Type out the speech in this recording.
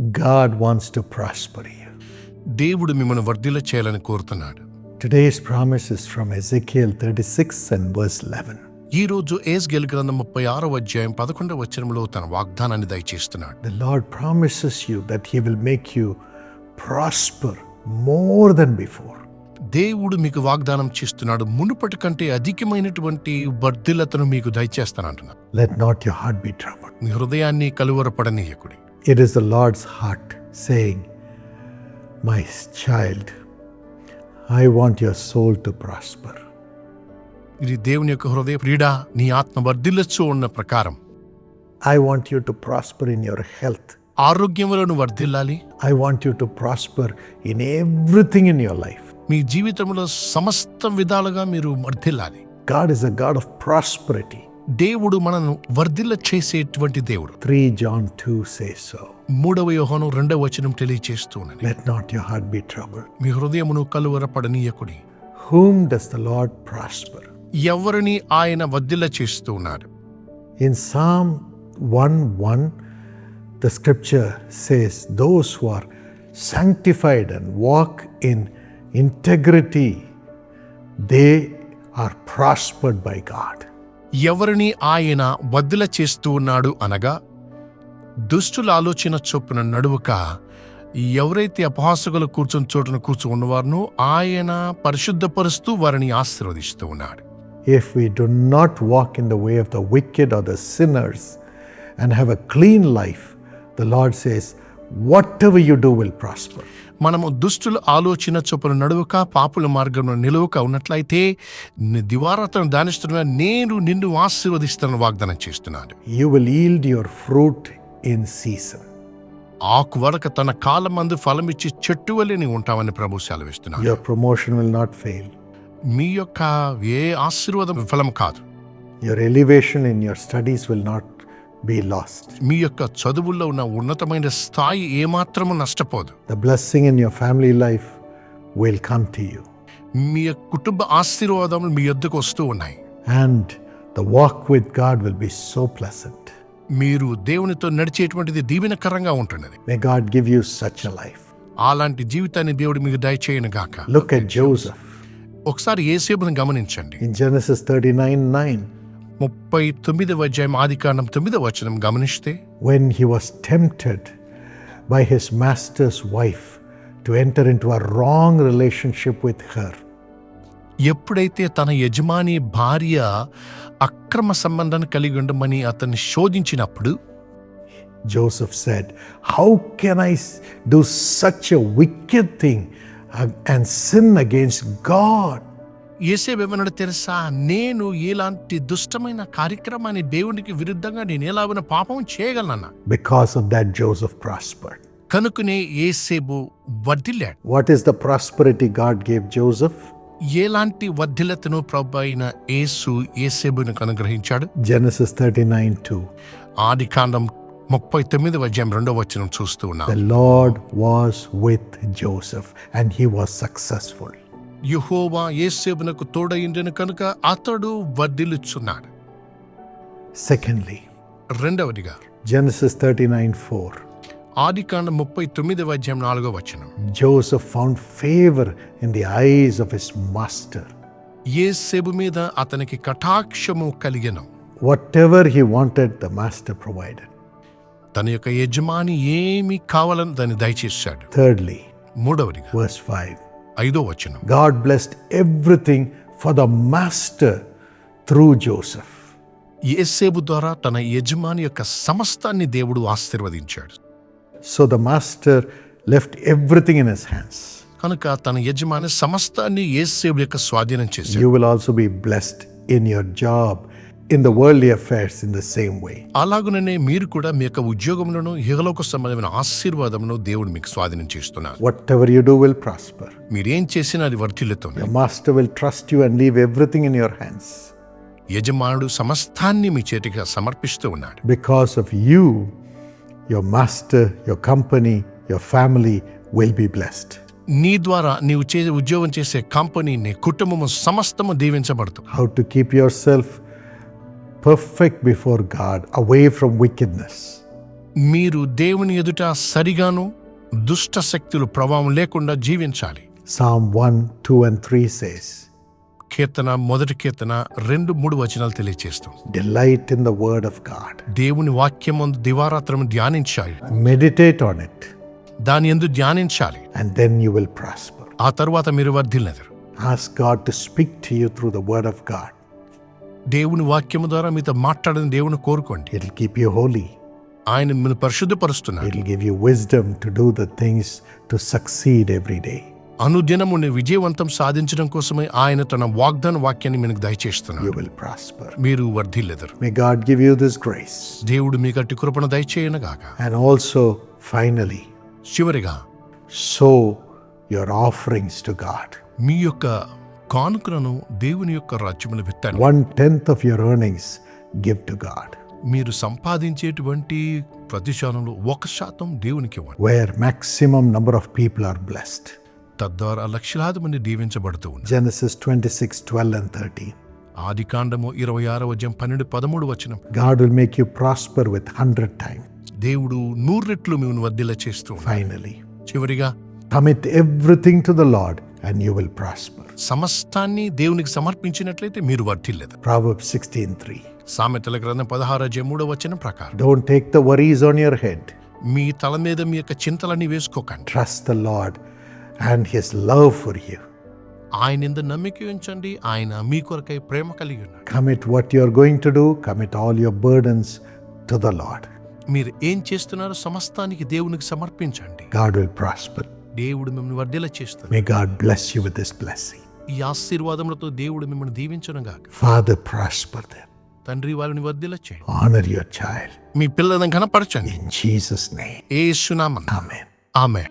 God wants to prosper you దేవుడు మిమ్మల్ని వర్ధిల్లా చేయాలని కోరుతున్నాడు. Today's promise is from Ezekiel thirty six and verse eleven ఈ రోజు ఏజ్ గెల్ గ్రంథం ముప్పై ఆరో అధ్యాయం పదకొండవ వచనంలో తన వాగ్దానాన్ని దయచేస్తున్నాడు. The Lord promises you that he will make you prosper more than before దేవుడు మీకు వాగ్దానం చేస్తున్నాడు. మునుపటి కంటే అధికమైనటువంటి వర్ధిలతను మీకు దయచేస్తాను అంటున్నాను let not your heart be travel మీ హృదయాన్ని కలువరపడని It is the Lord's heart saying, My child, I want your soul to prosper. ఇది దేవుని యొక్క హృదయ ప్రీడా నీ ఆత్మ వర్ధిల్లచ్చు ఉన్న ప్రకారం I want you to prosper in your health. ఆరోగ్యంలో నువ్వు వర్ధిల్లాలి I want you to prosper in everything in your life. మీ జీవితంలో సమస్త విధాలుగా మీరు వర్ధిల్లాలి God is a God of prosperity. దేవుడు మనను వర్ధిల్ల చేసేటువంటి దేవుడు. Three John two say so మూడవ యోహను రెండవ వచనం తెలియజేస్తూ let not your heart be trouble మీ హృదయమును కలువరపడనీయకుడి. Whom does the Lord prosper ఎవరిని ఆయన వర్ధిల్ల చేస్తూ ఉన్నారు in Psalm one one the scripture says those who are sanctified and walk in integrity they are prospered by God ఎవరిని ఆయన వద్దుల చేస్తూ ఉన్నాడు అనగా దుష్టుల ఆలోచన చొప్పున నడువుక ఎవరైతే అపహాసకులు కూర్చొని చోటును కూర్చు ఆయన పరిశుద్ధపరుస్తూ వారిని ఆశీర్వదిస్తూ ఉన్నాడు. If we do not walk in the way of the wicked of the sinners and have a clean life the Lord says whatever you do will prosper మనము దుష్టుల ఆలోచన చొప్పున నడువక పాపుల మార్గంలో నిలువక ఉన్నట్లయితే దివారాతను దానిస్తున్న నేను నిన్ను ఆశీర్వదిస్తానని వాగ్దానం చేస్తున్నాడు You will yield your fruit in season. ఆకు వరక తన కాలమందు ఫలమిచ్చి చెట్టు వలె నీవు ఉంటావని ప్రభు సెలవిస్తున్నాడు Your promotion will not fail. మీ యొక్క ఏ ఆశీర్వాదం విఫలం కాదు Your elevation in your studies will not be lost మీ యొక్క చదువుల్లో ఉన్న ఉన్నతమైన స్థాయి ఏమాత్రము నష్టపోదు. The blessing in your family life will come to you మీ యొక్క కుటుంబ ఆశీర్వాదములు మీ యొద్దకు వస్తూ ఉన్నాయి. And the walk with God will be so pleasant మీరు దేవునితో నడిచేటువంటిది దీవెనకరంగా ఉంటున్నది. May God give you such a life అలాంటి జీవితాన్ని దేవుడు మీకు దయచేయను గాక లుక్ అట్ జోసెఫ్ ఒకసారి యేసేబును గమనించండి. ఇన్ జెనసిస్ 39 9 ముప్పై తొమ్మిదవ అధ్యాయం ఆదికాండం కాండం వచనం గమనిస్తే when he was tempted by his master's wife to enter into wrong relationship with her ఎప్పుడైతే తన యజమాని భార్య అక్రమ సంబంధం కలిగి ఉండమని అతన్ని శోధించినప్పుడు Joseph said how can I do such a wicked thing and sin against God ఏసేబేమన్నాడు తెలుసా నేను ఇలాంటి దుష్టమైన కార్యక్రమాన్ని దేవునికి విరుద్ధంగా నేను ఎలాగైనా పాపం చేయగలనన్నా Because of that, Joseph prospered. కనుకనే ఏసేబు వర్ధిల్లాడు What is the prosperity God gave Joseph? ఎలాంటి వర్ధిల్లతను ప్రభు అయిన యేసు ఏసేబునికి అనుగ్రహించాడు Genesis 39 2. ఆది కాండం ముప్పై తొమ్మిది అధ్యాయం రెండో వచనం చూస్తూ ఉన్నాం Lord was with Joseph and he was successful. యెహోవా ఏసేబునకు తోడైండెను కనుక అతడు వర్ధిల్లుచున్నాడు Secondly, రెండవదిగా Genesis 39 4. ఆది కాండం ముప్పై తొమ్మిదవ అధ్యాయం నాలుగో వచనం Joseph found favor in the eyes of his master. Esebu మీద అతనికి కటాక్షము కలిగెను Whatever he wanted, the master provided. తన యొక్క యజమాని ఏమి కావాలని దాన్ని దయచేశాడు Thirdly, మూడవదిగా verse 5 ఐదో వచనం. God blessed everything for the master through Joseph Esebu ద్వారా తన యజమాని యొక్క సమస్తాన్ని దేవుడు ఆశీర్వదించాడు. So the master left everything in his hands కనుక తన యజమాని సమస్తాన్ని ఏసేబు యొక్క స్వాధీనం చేశాడు. You will also be blessed in your job in the worldly affairs, in the same way. అలాగుననే మీరు కూడా మీ యొక్క ఉద్యోగంలోను ఇహలోక సంబంధమైన ఆశీర్వాదమును దేవుడు మీకు స్వాధీనం చేస్తున్నారు Whatever you do will prosper. మీరేం చేసినా అది వర్ధిల్లుతుంది Your master will trust you and leave everything in your hands. యజమానుడు సమస్తాన్ని మీ చేతికి సమర్పిస్తూ ఉన్నాడు Because of you, your master, your company, your family will be blessed. నీ ద్వారా నీవు చే ఉద్యోగం చేసే కంపెనీ నీ కుటుంబము సమస్తము దీవించబడుతుంది How to keep yourself perfect before God, away from wickedness. మీరు దేవుని ఎదుట సరిగాను దుష్ట శక్తులు ప్రభావం లేకుండా జీవించాలి Psalm 1, 2, and 3 says, కీర్తన మొదటి కీర్తన రెండు మూడు వచనాలు తెలియచేస్తుంది Delight in the word of God, దేవుని వాక్యం దివారాత్రం ధ్యానించాలి meditate on it, దాని ఎందు ధ్యానించాలి and then you will prosper. ఆ తరువాత మీరు వర్ధిల్లెదరు Ask God to speak to you through the word of God. దేవుని వాక్యం ద్వారా మీతో మాట్లాడని దేవుని కోరుకోండి. ఇట్ కీప్ యూ హోలీ ఆయన మిమ్మల్ని పరిశుద్ధపరుస్తున్నాడు. It give you wisdom to do the things to succeed every day అనుదినము నేను విజయవంతం సాధించడం కోసమే ఆయన తన వాగ్దాన వాక్యాన్ని మీకు దయచేస్తున్నాడు. యు విల్ ప్రాస్పర్ మీరు వర్ధిల్లెదరు. May God give you this grace దేవుడు మీకు అట్టి కృపణ దయచేయను గాక and also finally శివరిగా sow your offerings to God మీ యొక్క కానుకలను దేవుని యొక్క రాజ్యములు పెట్టాను one tenth of your earnings give God మీరు సంపాదించేటువంటి ప్రతిశానంలో ఒక శాతం దేవునికి ఇవ్వండి. Where maximum number of people are blessed తద్వారా లక్షలాది మంది దీవించబడుతూ Genesis twenty six twelve and thirty ఆది కాండము ఇరవై ఆరో జం పన్నెండు పదమూడు వచ్చిన God will make you prosper with hundred time దేవుడు నూరు రెట్లు మిమ్మల్ని వద్దిల చేస్తూ ఫైనలీ చివరిగా commit everything to the Lord and you will prosper సమస్తాన్ని దేవునికి సమర్పించినట్లయితే మీరు వర్తిల్లేదు ప్రావర్బ్ సిక్స్టీన్ త్రీ సామెతల గ్రంథం పదహారు మూడో వచ్చిన ప్రకారం don't take the worries on your head మీ తల మీద మీ యొక్క చింతలని వేసుకోకండి. The Lord and his love for you ఆయన ఇంత నమ్మిక ఉంచండి ఆయన మీ కొరకై ప్రేమ కలిగి ఉన్నాడు. Commit what you going to do commit all your burdens to the Lord మీరు ఏం చేస్తున్నారు సమస్తానికి దేవునికి సమర్పించండి. గాడ్ విల్ ప్రాస్పర్ దేవుడు మిమ్మల్ని వర్ధిల చేస్తాడు God bless you with this ఈ ఆశీర్వాదములతో దేవుడు మిమ్మల్ని దీవించను గాక Father, prosper them. తండ్రి వారిని వర్ధిల్ల చేయండి Honor your child. మీ పిల్లలను కనపరచండి In Jesus' name. A సునామం Amen. ఆమె